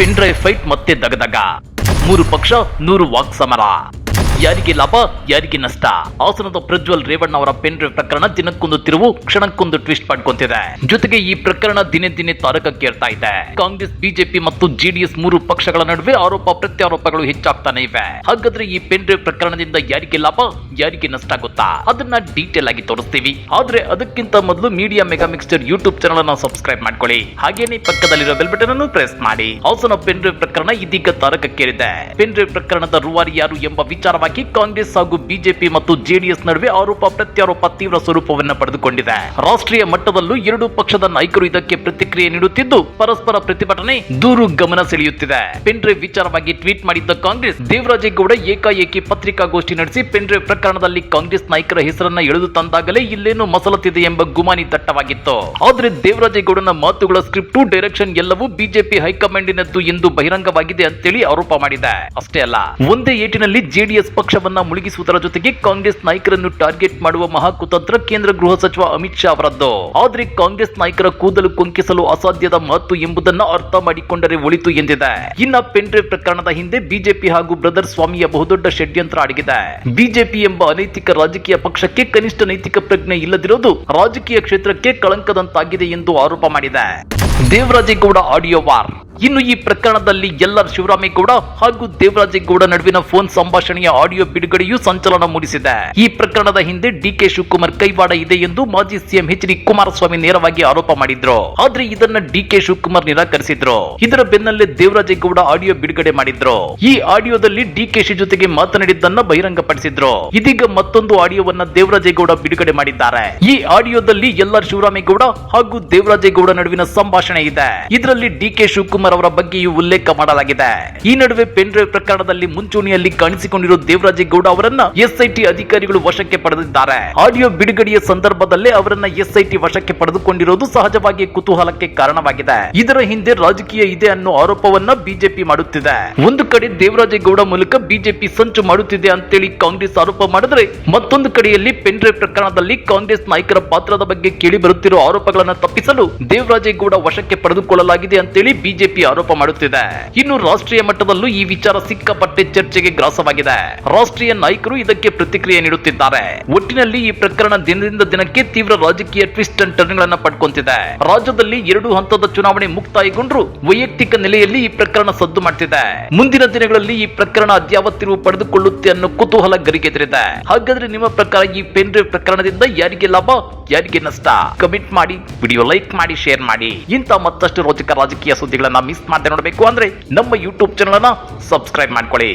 Pen drive fight ಮತ್ತೆ ದಗದಗ. ಮೂರು ಪಕ್ಷ ನೂರು ವಾಕ್ ಸಮರ. ಯಾರಿಗೆ ಲಾಭ, ಯಾರಿಗೆ ನಷ್ಟ? ಹಾಸನದ ಪ್ರಜ್ವಲ್ ರೇವಣ್ಣ ಅವರ ಪೆನ್ ಡ್ರೈವ್ ಪ್ರಕರಣ ದಿನಕ್ಕೊಂದು ತಿರುವು, ಕ್ಷಣಕ್ಕೊಂದು ಟ್ವಿಸ್ಟ್ ಪಡ್ಕೊಂತಿದೆ. ಜೊತೆಗೆ ಈ ಪ್ರಕರಣ ದಿನೇ ದಿನೇ ತಾರಕಕ್ಕೇರ್ತಾ ಇದೆ. ಕಾಂಗ್ರೆಸ್, ಬಿಜೆಪಿ ಮತ್ತು ಜೆಡಿಎಸ್ ಮೂರು ಪಕ್ಷಗಳ ನಡುವೆ ಆರೋಪ, ಪ್ರತ್ಯಾರೋಪಗಳು ಹೆಚ್ಚಾಗ್ತಾನೆ ಇವೆ. ಹಾಗಾದ್ರೆ ಈ ಪೆನ್ ಡ್ರೈವ್ ಪ್ರಕರಣದಿಂದ ಯಾರಿಗೆ ಲಾಭ, ಯಾರಿಗೆ ನಷ್ಟ ಗೊತ್ತಾ? ಅದನ್ನ ಡೀಟೇಲ್ ಆಗಿ ತೋರಿಸ್ತೀವಿ. ಆದ್ರೆ ಅದಕ್ಕಿಂತ ಮೊದಲು media mega mixture YouTube channel ಅನ್ನು ಸಬ್ಸ್ಕ್ರೈಬ್ ಮಾಡ್ಕೊಳ್ಳಿ. ಹಾಗೇನೆ ಪಕ್ಕದಲ್ಲಿರೋ ಬೆಲ್ ಬಟನ್ ಅನ್ನು ಪ್ರೆಸ್ ಮಾಡಿ. ಹಾಸನ ಪೆನ್ ಡ್ರೈವ್ ಪ್ರಕರಣ ಇದೀಗ ತಾರಕಕ್ಕೇರಿದೆ. ಪೆನ್ ಡ್ರೈವ್ ಪ್ರಕರಣದ ರೂವಾರಿ ಯಾರು ಎಂಬ ವಿಚಾರವಾಗಿ ಕಾಂಗ್ರೆಸ್ ಹಾಗೂ ಬಿಜೆಪಿ ಮತ್ತು ಜೆಡಿಎಸ್ ನಡುವೆ ಆರೋಪ ಪ್ರತ್ಯಾರೋಪ ತೀವ್ರ ಸ್ವರೂಪವನ್ನು ಪಡೆದುಕೊಂಡಿದೆ. ರಾಷ್ಟ್ರೀಯ ಮಟ್ಟದಲ್ಲೂ ಎರಡು ಪಕ್ಷದ ನಾಯಕರು ಇದಕ್ಕೆ ಪ್ರತಿಕ್ರಿಯೆ ನೀಡುತ್ತಿದ್ದು, ಪರಸ್ಪರ ಪ್ರತಿಭಟನೆ ದೂರು ಗಮನ ಸೆಳೆಯುತ್ತಿದೆ. ಪೆಂಡ್ರೆ ವಿಚಾರವಾಗಿ ಟ್ವೀಟ್ ಮಾಡಿದ್ದ ಕಾಂಗ್ರೆಸ್ ದೇವರಾಜೇಗೌಡ ಏಕಾಏಕಿ ಪತ್ರಿಕಾಗೋಷ್ಠಿ ನಡೆಸಿ ಪೆಂಡ್ರೆ ಪ್ರಕರಣದಲ್ಲಿ ಕಾಂಗ್ರೆಸ್ ನಾಯಕರ ಹೆಸರನ್ನ ಎಳೆದು ತಂದಾಗಲೇ ಇಲ್ಲೇನು ಮಸಲತ್ತಿದೆ ಎಂಬ ಗುಮಾನಿ ದಟ್ಟವಾಗಿತ್ತು. ಆದ್ರೆ ದೇವರಾಜೇಗೌಡನ ಮಾತುಗಳ ಸ್ಕ್ರಿಪ್ಟ್, ಡೈರೆಕ್ಷನ್ ಎಲ್ಲವೂ ಬಿಜೆಪಿ ಹೈಕಮಾಂಡಿನದ್ದು ಎಂದು ಬಹಿರಂಗವಾಗಿದೆ ಅಂತೇಳಿ ಆರೋಪ ಮಾಡಿದೆ. ಅಷ್ಟೇ ಅಲ್ಲ, ಒಂದೇ ಏಟಿನಲ್ಲಿ ಜೆಡಿಎಸ್ ಪಕ್ಷವನ್ನ ಮುಳುಗಿಸುವುದರ ಜೊತೆಗೆ ಕಾಂಗ್ರೆಸ್ ನಾಯಕರನ್ನು ಟಾರ್ಗೆಟ್ ಮಾಡುವ ಮಹಾಕುತಂತ್ರ ಕೇಂದ್ರ ಗೃಹ ಸಚಿವ ಅಮಿತ್ ಶಾ ಅವರದ್ದು. ಆದ್ರೆ ಕಾಂಗ್ರೆಸ್ ನಾಯಕರ ಕೂದಲು ಕೊಂಕಿಸಲು ಅಸಾಧ್ಯದ ಮಾತು ಎಂಬುದನ್ನ ಅರ್ಥ ಮಾಡಿಕೊಂಡರೆ ಒಳಿತು ಎಂದಿದೆ. ಇನ್ನ ಪೆಂಡ್ರೆ ಪ್ರಕರಣದ ಹಿಂದೆ ಬಿಜೆಪಿ ಹಾಗೂ ಬ್ರದರ್ ಸ್ವಾಮಿಯ ಬಹುದೊಡ್ಡ ಷಡ್ಯಂತ್ರ ಅಡಗಿದೆ. ಬಿಜೆಪಿ ಎಂಬ ಅನೈತಿಕ ರಾಜಕೀಯ ಪಕ್ಷಕ್ಕೆ ಕನಿಷ್ಠ ನೈತಿಕ ಪ್ರಜ್ಞೆ ಇಲ್ಲದಿರೋದು ರಾಜಕೀಯ ಕ್ಷೇತ್ರಕ್ಕೆ ಕಳಂಕದಂತಾಗಿದೆ ಎಂದು ಆರೋಪ ಮಾಡಿದೆ. Devarajegowda audio war. ಇನ್ನು ಈ ಪ್ರಕರಣದಲ್ಲಿ ಎಲ್ಲರ್ ಶಿವರಾಮೇಗೌಡ ಹಾಗೂ ದೇವರಾಜೇಗೌಡ ನಡುವಿನ ಫೋನ್ ಸಂಭಾಷಣೆಯ ಆಡಿಯೋ ಬಿಡುಗಡೆಯು ಸಂಚಲನ ಮೂಡಿಸಿದೆ. ಈ ಪ್ರಕರಣದ ಹಿಂದೆ ಡಿಕೆ ಶಿವಕುಮಾರ್ ಕೈವಾಡ ಇದೆ ಎಂದು ಮಾಜಿ ಸಿಎಂ ಎಚ್ ಡಿ ಕುಮಾರಸ್ವಾಮಿ ನೇರವಾಗಿ ಆರೋಪ ಮಾಡಿದ್ರು. ಆದ್ರೆ ಇದನ್ನ ಡಿಕೆ ಶಿವಕುಮಾರ್ ನಿರಾಕರಿಸಿದ್ರು. ಇದರ ಬೆನ್ನಲ್ಲೇ ದೇವರಾಜೇಗೌಡ ಆಡಿಯೋ ಬಿಡುಗಡೆ ಮಾಡಿದ್ರು. ಈ ಆಡಿಯೋದಲ್ಲಿ ಡಿಕೆಶಿ ಜೊತೆಗೆ ಮಾತನಾಡಿದ್ದನ್ನ ಬಹಿರಂಗಪಡಿಸಿದ್ರು. ಇದೀಗ ಮತ್ತೊಂದು ಆಡಿಯೋವನ್ನ ದೇವರಾಜೇಗೌಡ ಬಿಡುಗಡೆ ಮಾಡಿದ್ದಾರೆ. ಈ ಆಡಿಯೋದಲ್ಲಿ ಎಲ್ಲರ್ ಶಿವರಾಮೇಗೌಡ ಹಾಗೂ ದೇವರಾಜೇಗೌಡ ನಡುವಿನ ಸಂಭಾಷಣೆ ಇದೆ. ಇದರಲ್ಲಿ ಡಿ ಕೆ ಶಿವಕುಮಾರ್ ಅವರ ಬಗ್ಗೆಯೂ ಉಲ್ಲೇಖ ಮಾಡಲಾಗಿದೆ. ಈ ನಡುವೆ ಪೆನ್ ಪ್ರಕರಣದಲ್ಲಿ ಮುಂಚೂಣಿಯಲ್ಲಿ ಕಾಣಿಸಿಕೊಂಡಿರುವ ದೇವರಾಜೇಗೌಡ ಅವರನ್ನ ಎಸ್ಐಟಿ ಅಧಿಕಾರಿಗಳು ವಶಕ್ಕೆ ಪಡೆದಿದ್ದಾರೆ. ಆಡಿಯೋ ಬಿಡುಗಡೆಯ ಸಂದರ್ಭದಲ್ಲೇ ಅವರನ್ನ ಎಸ್ಐಟಿ ವಶಕ್ಕೆ ಪಡೆದುಕೊಂಡಿರುವುದು ಸಹಜವಾಗಿ ಕುತೂಹಲಕ್ಕೆ ಕಾರಣವಾಗಿದೆ. ಇದರ ಹಿಂದೆ ರಾಜಕೀಯ ಇದೆ ಅನ್ನೋ ಆರೋಪವನ್ನ ಬಿಜೆಪಿ ಮಾಡುತ್ತಿದೆ. ಒಂದು ಕಡೆ ದೇವರಾಜೇಗೌಡ ಮೂಲಕ ಬಿಜೆಪಿ ಸಂಚು ಮಾಡುತ್ತಿದೆ ಅಂತೇಳಿ ಕಾಂಗ್ರೆಸ್ ಆರೋಪ ಮಾಡಿದ್ರೆ ಮತ್ತೊಂದು ಕಡೆಯಲ್ಲಿ ಪೆನ್ ಡ್ರೈವ್ ಪ್ರಕರಣದಲ್ಲಿ ಕಾಂಗ್ರೆಸ್ ನಾಯಕರ ಪಾತ್ರದ ಬಗ್ಗೆ ಕೇಳಿ ಬರುತ್ತಿರುವ ಆರೋಪಗಳನ್ನು ತಪ್ಪಿಸಲು ದೇವರಾಜೇಗೌಡ ವಶಕ್ಕೆ ಪಡೆದುಕೊಳ್ಳಲಾಗಿದೆ ಅಂತೇಳಿ ಬಿಜೆಪಿ ಆರೋಪ ಮಾಡುತ್ತಿದೆ. ಇನ್ನು ರಾಷ್ಟ್ರೀಯ ಮಟ್ಟದಲ್ಲೂ ಈ ವಿಚಾರ ಸಿಕ್ಕಾಪಟ್ಟೆ ಚರ್ಚೆಗೆ ಗ್ರಾಸವಾಗಿದೆ. ರಾಷ್ಟ್ರೀಯ ನಾಯಕರು ಇದಕ್ಕೆ ಪ್ರತಿಕ್ರಿಯೆ ನೀಡುತ್ತಿದ್ದಾರೆ. ಒಟ್ಟಿನಲ್ಲಿ ಈ ಪ್ರಕರಣ ದಿನದಿಂದ ದಿನಕ್ಕೆ ತೀವ್ರ ರಾಜಕೀಯ ಟ್ವಿಸ್ಟ್ ಅಂಡ್ ಟರ್ನ್ ಗಳನ್ನ ಪಡ್ಕೊಂತಿದೆ. ರಾಜ್ಯದಲ್ಲಿ ಎರಡು ಹಂತದ ಚುನಾವಣೆ ಮುಕ್ತಾಯಗೊಂಡ್ರು ವೈಯಕ್ತಿಕ ನೆಲೆಯಲ್ಲಿ ಈ ಪ್ರಕರಣ ಸದ್ದು ಮಾಡ್ತಿದೆ. ಮುಂದಿನ ದಿನಗಳಲ್ಲಿ ಈ ಪ್ರಕರಣ ಅದ್ಯಾವತ್ತಿರುವ ಪಡೆದುಕೊಳ್ಳುತ್ತೆ ಅನ್ನೋ ಕುತೂಹಲ ಗರಿಗೆದರಿದೆ. ಹಾಗಾದ್ರೆ ನಿಮ್ಮ ಪ್ರಕಾರ ಈ ಪೆನ್ ಪ್ರಕರಣದಿಂದ ಯಾರಿಗೆ ಲಾಭ? ಯಾರಿಗೆ ನಷ್ಟ? ಕಮೆಂಟ್ ಮಾಡಿ ವಿಡಿಯೋ ಲೈಕ್ ಮಾಡಿ ಶೇರ್ ಮಾಡಿ. ಇಂಥ ಮತ್ತಷ್ಟು ರೋಚಕ ರಾಜಕೀಯ ಸುದ್ದಿಗಳನ್ನ ಮಿಸ್ ಮಾಡದೆ ನೋಡಬೇಕು ಅಂದ್ರೆ ನಮ್ಮ ಯೂಟ್ಯೂಬ್ ಚಾನಲ್ ಅನ್ನ ಸಬ್ಸ್ಕ್ರೈಬ್ ಮಾಡ್ಕೊಳ್ಳಿ.